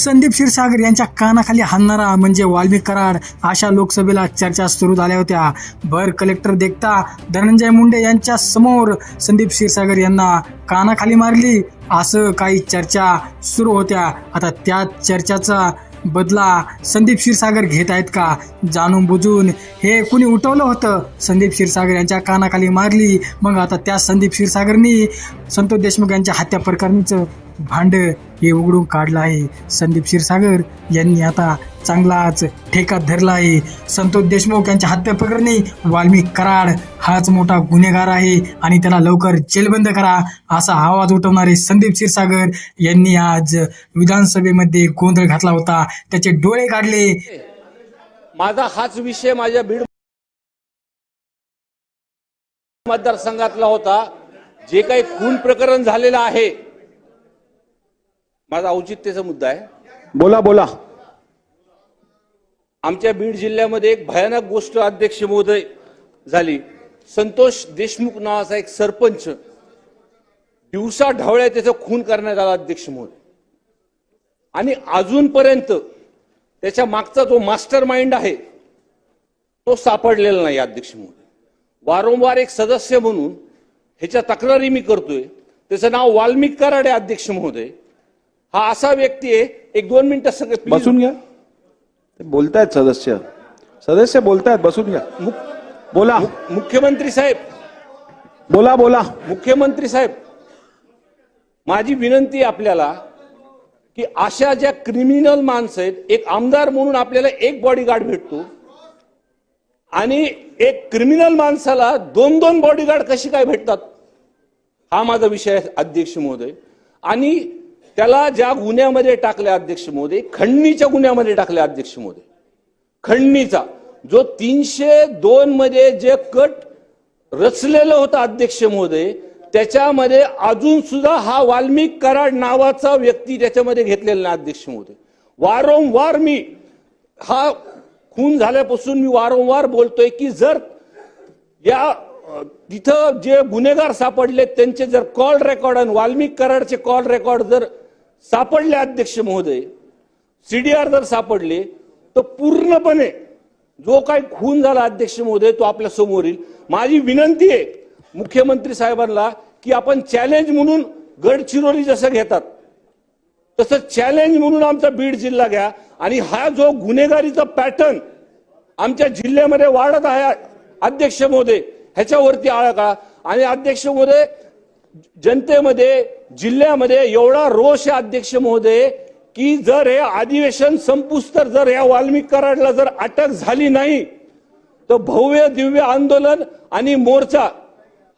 संदीप क्षीरसागर यांच्या कानाखाली हाणणारा म्हणजे वाल्मिक कराड अशा लोकसभेला चर्चा सुरू झाल्या होत्या. भर कलेक्टर देखता धनंजय मुंडे यांच्या समोर संदीप क्षीरसागर यांना कानाखाली मारली. असं काही चर्चा सुरू होत्या. आता त्या चर्चाचा बदला संदीप क्षीरसागर घेत आहेत का? जाणून बुजून हे कुणी उठवलं होतं? संदीप क्षीरसागर यांच्या कानाखाली मारली. मग आता त्या संदीप क्षीरसागरनी संतोष देशमुख यांच्या हत्या प्रकरणीचं भांड हे उघडून काढलं आहे. संदीप क्षीरसागर यांनी आता चांगलाच ठेका धरला आहे. संतोष देशमुख यांच्या हत्या प्रकरणी वाल्मिक कराड हाच मोठा गुन्हेगार आहे आणि त्याला लवकर जेलबंद करा असा आवाज उठवणारे संदीप क्षीरसागर यांनी आज विधानसभेमध्ये गोंधळ घातला होता. त्याचे डोळे काढले माझा हाच विषय माझ्या बीड मतदारसंघातला होता. जे काही खून प्रकरण झालेलं आहे माझा औचित्याचा मुद्दा आहे. बोला बोला. आमच्या बीड जिल्ह्यामध्ये एक भयानक गोष्ट अध्यक्ष महोदय झाली. संतोष देशमुख नावाचा एक सरपंच दिवसा ढवळ्या त्याचा खून करण्यात आला अध्यक्ष महोदय. आणि अजूनपर्यंत त्याच्या मागचा जो मास्टर माइंड आहे तो सापडलेला नाही अध्यक्ष महोदय. वारंवार एक सदस्य म्हणून ह्याच्या तक्रारी मी करतोय. त्याचं नाव वाल्मिक कराड अध्यक्ष महोदय. हा असा व्यक्ती आहे एक दोन मिनिटं सगळे. बसून घ्या. बोलतायत सदस्य. सदस्य बोलतायत बसून घ्या. मुख- बोला. मुख- मुख्यमंत्री साहेब. बोला बोला. मुख्यमंत्री साहेब माझी विनंती आपल्याला की अशा ज्या क्रिमिनल माणसं आहेत एक आमदार म्हणून आपल्याला एक बॉडीगार्ड भेटतो. आणि एक क्रिमिनल माणसाला दोन दोन बॉडीगार्ड कशी काय भेटतात? हा माझा विषय आहे अध्यक्ष महोदय. आणि त्याला ज्या गुन्ह्यामध्ये टाकल्या अध्यक्ष मोदी खंडणीच्या गुन्ह्यामध्ये टाकल्या अध्यक्ष मोदी. खंडणीचा जो तीनशे दोन मध्ये जे कट रचलेलं होतं अध्यक्ष महोदय त्याच्यामध्ये अजून सुद्धा हा वाल्मिक कराड नावाचा व्यक्ती त्याच्यामध्ये घेतलेला नाही अध्यक्ष महोदय वारंवार मी हा खून झाल्यापासून मी वारंवार बोलतोय की जर या तिथं जे गुन्हेगार सापडले त्यांचे जर कॉल रेकॉर्ड आणि वाल्मिक कराडचे कॉल रेकॉर्ड जर सापडले अध्यक्ष महोदय. सीडीआर जर सापडले तर पूर्णपणे जो काही खून झाला अध्यक्ष महोदय तो आपल्यासमोर येईल. माझी विनंती आहे मुख्यमंत्री साहेबांना की आपण चॅलेंज म्हणून गडचिरोली जसं घेतात तसं चॅलेंज म्हणून आमचा बीड जिल्हा घ्या. आणि हा जो गुन्हेगारीचा पॅटर्न आमच्या जिल्ह्यामध्ये वाढत आहे अध्यक्ष महोदय ह्याच्यावरती आळा काढा. आणि अध्यक्ष महोदय जनतेमध्ये जिल्ह्यामध्ये एवढा रोष आहे अध्यक्ष महोदय की जर हे अधिवेशन संपूस तर जर या वाल्मिक कराडला जर अटक झाली नाही तर भव्य दिव्य आंदोलन आणि मोर्चा